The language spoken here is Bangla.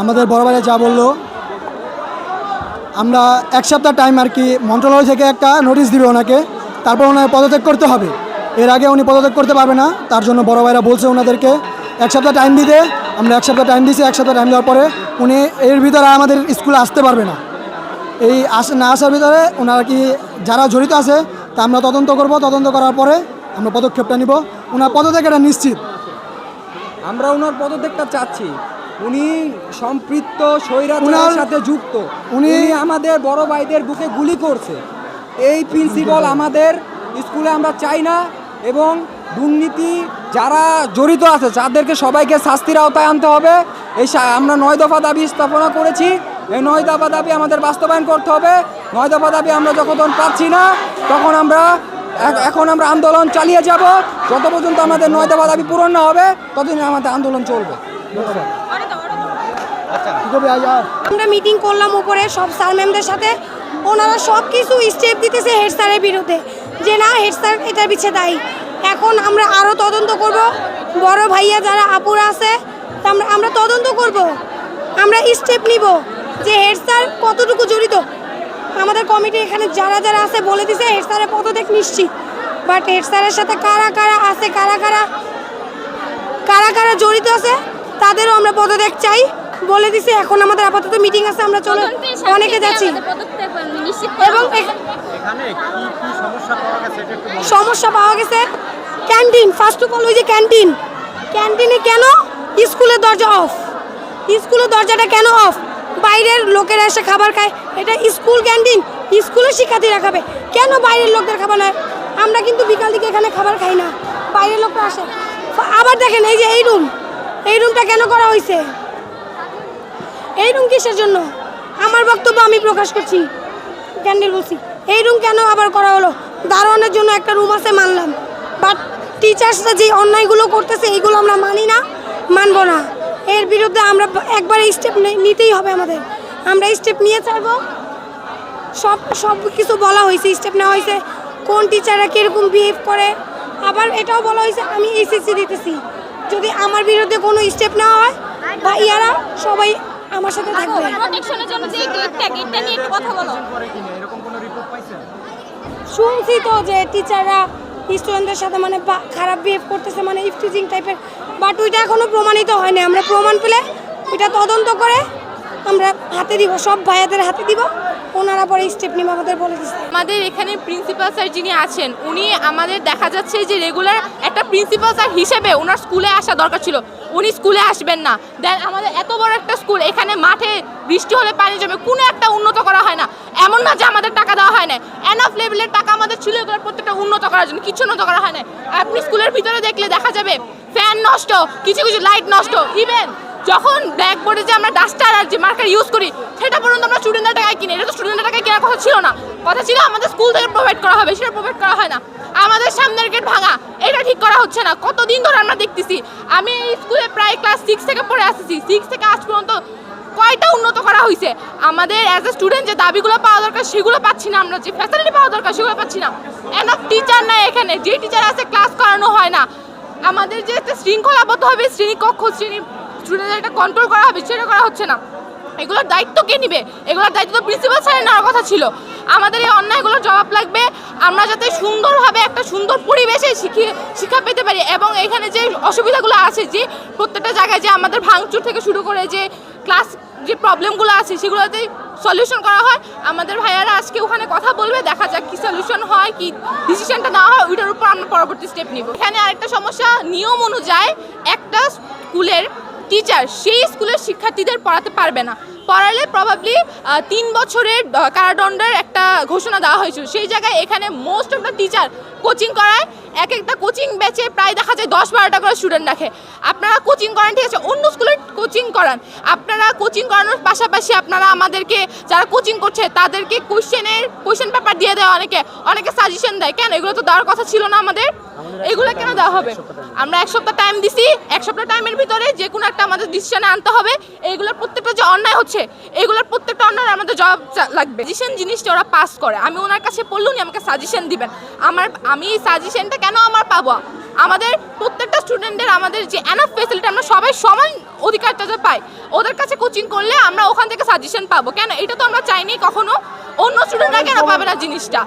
আমাদের বড় ভাইয়া যা বলল। আমরা এক সপ্তাহ টাইম আর কি মন্ত্রণালয় থেকে একটা নোটিশ দিবে ওনাকে। তারপর ওনাকে পদত্যাগ করতে হবে। এর আগে উনি পদত্যাগ করতে পারবে না। তার জন্য বড় ভাইরা বলছে ওনাদেরকে, এক সপ্তাহ টাইম দিতে। আমরা এক সপ্তাহ টাইম দিয়েছি এক সপ্তাহ টাইম দেওয়ার পরে উনি এর ভিতরে আমাদের স্কুলে আসতে পারবে না। এই আস, না আসার ভিতরে ওনারা কি যারা জড়িত আছে, তা আমরা তদন্ত করব। তদন্ত করার পরে আমরা পদক্ষেপটা নিব। ওনার পদত্যাগ এটা নিশ্চিত। আমরা ওনার পদত্যাগটা চাচ্ছি। উনি সম্পৃক্ত স্বৈরাচারের সাথে যুক্ত। উনি- আমাদের বড় ভাইদের বুকে গুলি করছে। এই প্রিন্সিপাল আমাদের স্কুলে আমরা চাই না এবং দুর্নীতি যারা জড়িত আছে যাদেরকে সবাইকে শাস্তির আওতায় আনতে হবে এই আমরা নয় দফা দাবি স্থাপনা করেছি। এই নয় দফা দাবি আমাদের বাস্তবায়ন করতে হবে। নয় দফা দাবি আমরা যখন পাচ্ছি না তখন আমরা এখন আমরা আন্দোলন চালিয়ে যাব। যত পর্যন্ত আমাদের নয় দফা দাবি পূরণ না হবে ততদিন আমাদের আন্দোলন চলবে? আমরা মিটিং করলাম উপরে সব স্যার ম্যামদের সাথে। ওনারা সব কিছু স্টেপ দিতেছে হেড স্যারের বিরুদ্ধে। যে না হেড স্যার এটার পিছে দায়ী। এখন আমরা আরও তদন্ত করব। বড় ভাইয়া যারা আপুরা আছে আমরা আমরা তদন্ত করব। আমরা স্টেপ নিব যে হেড স্যার কতটুকু জড়িত। আমাদের কমিটি এখানে যারা যারা আছে, বলে দিছে হেড স্যারের পদত্যাগ নিশ্চিত। বাট হেড স্যারের সাথে কারা কারা আছে, কারা কারা কারা কারা জড়িত আছে, তাদেরও আমরা পদত্যাগ চাই। বলে দিছে এখন আমাদের আপাতত মিটিং আছে আমরা চলো অনেকে যাচ্ছি। এবং সমস্যা পাওয়া গেছে ক্যান্টিন ফার্স্ট অফ অল ওই যে ক্যান্টিন ক্যান্টিনে কেন স্কুলের দরজা অফ স্কুলের দরজাটা কেন অফ বাইরের লোকেরা এসে খাবার খায় এটা স্কুল ক্যান্টিন স্কুলের শিক্ষার্থীরা খাবে। কেন বাইরের লোকদের খাবার নয়? আমরা কিন্তু বিকাল দিকে এখানে খাবার খাই না বাইরের লোকরা আসে। আবার দেখেন এই যে এই রুম এই রুমটা কেন করা হয়েছে এই রুম কিসের জন্য? আমার বক্তব্য আমি প্রকাশ করছি। ক্যান্ডেল বলছি, এই রুম কেন আবার করা হলো? দারোয়ানের জন্য একটা রুম আছে, মানলাম। বাট টিচার্সরা যে অন্যায়গুলো করতেছে, এইগুলো আমরা মানি না, মানব না। এর বিরুদ্ধে আমরা একবার স্টেপ নিতেই হবে আমাদের। আমরা স্টেপ নিয়ে ছাড়বো। সব সব কিছু বলা হয়েছে স্টেপ নেওয়া হয়েছে। কোন টিচাররা কীরকম বিহেভ করে? আবার এটাও বলা হয়েছে, আমি এইচএসসি দিতেছি। যদি আমার বিরুদ্ধে কোনো স্টেপ নেওয়া হয় বা ইয়ারা সবাই আমার সাথে থাকবে। প্রোটেকশনের জন্য যে গেটটা গেটটা নিয়ে একটু কথা বলো। এরকম কোনো রিপোর্ট পাইছেন শুনছি তো যে টিচাররা স্টুডেন্টদের সাথে মানে বা- খারাপ বিহেভ করতেছে মানে ইফটিজিং টাইপের। বাট ওইটা এখনও প্রমাণিত হয়নি। আমরা প্রমাণ পেলে ওইটা তদন্ত করে আমরা হাতে দিব সব ভাইয়াদের হাতে দিব। ওনারা পরে স্টেপ নিবে আমাদের বলে দিচ্ছে আমাদের এখানে প্রিন্সিপাল স্যার যিনি আছেন উনি আমাদের দেখা যাচ্ছে যে রেগুলার একটা প্রিন্সিপাল স্যার হিসেবে ওনার স্কুলে আসা দরকার ছিল। উনি স্কুলে আসবেন না। দেন আমাদের এত বড় একটা স্কুল এখানে মাঠে বৃষ্টি হলে পানি জমে, কোনো একটা উন্নত করা হয় না। এমন না যে আমাদের টাকা দেওয়া হয় না এনফ লেভেলের টাকা আমাদের ছিল এগুলো প্রত্যেকটা উন্নত করার জন্য। কিছু উন্নত করা হয় না আপনি স্কুলের ভিতরে দেখলে দেখা যাবে ফ্যান নষ্ট, কিছু কিছু লাইট নষ্ট। ইভেন যখন ব্ল্যাকবোর্ডে যে আমরা ডাস্টার আর যে মার্কার ইউজ করি, সেটা পর্যন্ত আমরা স্টুডেন্টদের টাকায় কিনি। এটা তো স্টুডেন্টদের টাকায় কেনার কথা ছিল না। কথা ছিল আমাদের স্কুল থেকে প্রোভাইড করা হবে, সেটা প্রোভাইড করা হয় না। আমাদের সামনের গেট ভাঙা হচ্ছে না, কতদিন ধরে আমরা দেখতেছি। আমি এই স্কুলে প্রায় ক্লাস সিক্স থেকে পড়ে আসতেছি। সিক্স থেকে আজ পর্যন্ত কয়টা উন্নত করা হয়েছে আমাদের অ্যাজ এ স্টুডেন্ট যে দাবিগুলো পাওয়া দরকার, সেগুলো পাচ্ছি না আমরা, যে ফ্যাসিলিটি পাওয়া দরকার, সেগুলো পাচ্ছি না। এনফ টিচার নাই এখানে, যে টিচার আছে ক্লাস করানো হয় না। আমাদের যে একটা শৃঙ্খলাবদ্ধ হবে শ্রেণীকক্ষ শ্রেণি স্টুডেন্টদের একটা কন্ট্রোল করা হবে, সেটা করা হচ্ছে না। এগুলোর দায়িত্ব কে নিবে? এগুলোর দায়িত্ব তো প্রিন্সিপাল স্যারের নেওয়ার কথা ছিল। আমাদের এই অন্যায়গুলোর জবাব লাগবে। আমরা যাতে সুন্দরভাবে একটা সুন্দর পরিবেশে শিখি, শিক্ষা পেতে পারি এবং এখানে যে অসুবিধাগুলো আছে, যে প্রত্যেকটা জায়গায় যে আমাদের ভাঙচুর থেকে শুরু করে যে ক্লাস যে প্রবলেমগুলো আছে, সেগুলোতে সলিউশন করা হয়। আমাদের ভাইয়ারা আজকে ওখানে কথা বলবে, দেখা যাক কি সলিউশন হয়, কি ডিসিশনটা নেওয়া হয়, ওইটার উপর আমরা পরবর্তী স্টেপ নিব। এখানে আরেকটা সমস্যা, নিয়ম অনুযায়ী একটা স্কুলের টিচার সেই স্কুলের শিক্ষার্থীদের পড়াতে পারবে না। পড়ালে প্রবাবলি তিন বছরের কারাদণ্ডের একটা ঘোষণা দেওয়া হয়েছিল। সেই জায়গায় এখানে most of the teacher coaching করায়। এক একটা কোচিং ব্যাচে প্রায় দেখা যায় দশ বারোটা করে স্টুডেন্ট রাখে। আপনারা কোচিং করান ঠিক আছে? অন্য স্কুলে কোচিং করান। আপনারা কোচিং করানোর পাশাপাশি আপনারা আমাদেরকে যারা কোচিং করছে তাদেরকে কোয়েশ্চেনের কোশ্চেন পেপার দিয়ে দেয় অনেকে। অনেকে সাজেশন দেয়। কেন? এগুলো তো দেওয়ার কথা ছিল না আমাদের। এগুলো কেন দেওয়া হবে? আমরা এক সপ্তাহ টাইম দিছি। এক সপ্তাহ টাইমের ভিতরে যে কোনো একটা আমাদের ডিসিশনে আনতে হবে। এইগুলোর প্রত্যেকটা যে অন্যায় হচ্ছে এগুলোর প্রত্যেকটা অনার আমাদের জবাব লাগবে। সাজেশন জিনিসটা ওরা পাস করে। আমি ওনার কাছে পড়ল উনি আমাকে সাজেশন দিবেন। আমার, আমি এই সাজেশনটা কেন আমার পাবো? আমাদের প্রত্যেকটা স্টুডেন্টদের আমাদের যে এনাফ ফেসিলিটি আমরা সবাই সমান অধিকারটা যে পাই। ওদের কাছে কোচিং করলে আমরা ওখান থেকে সাজেশন পাবো। কেন? এটা তো আমরা চাইনি কখনো। অন্য স্টুডেন্টরা কেন পাবে না জিনিসটা?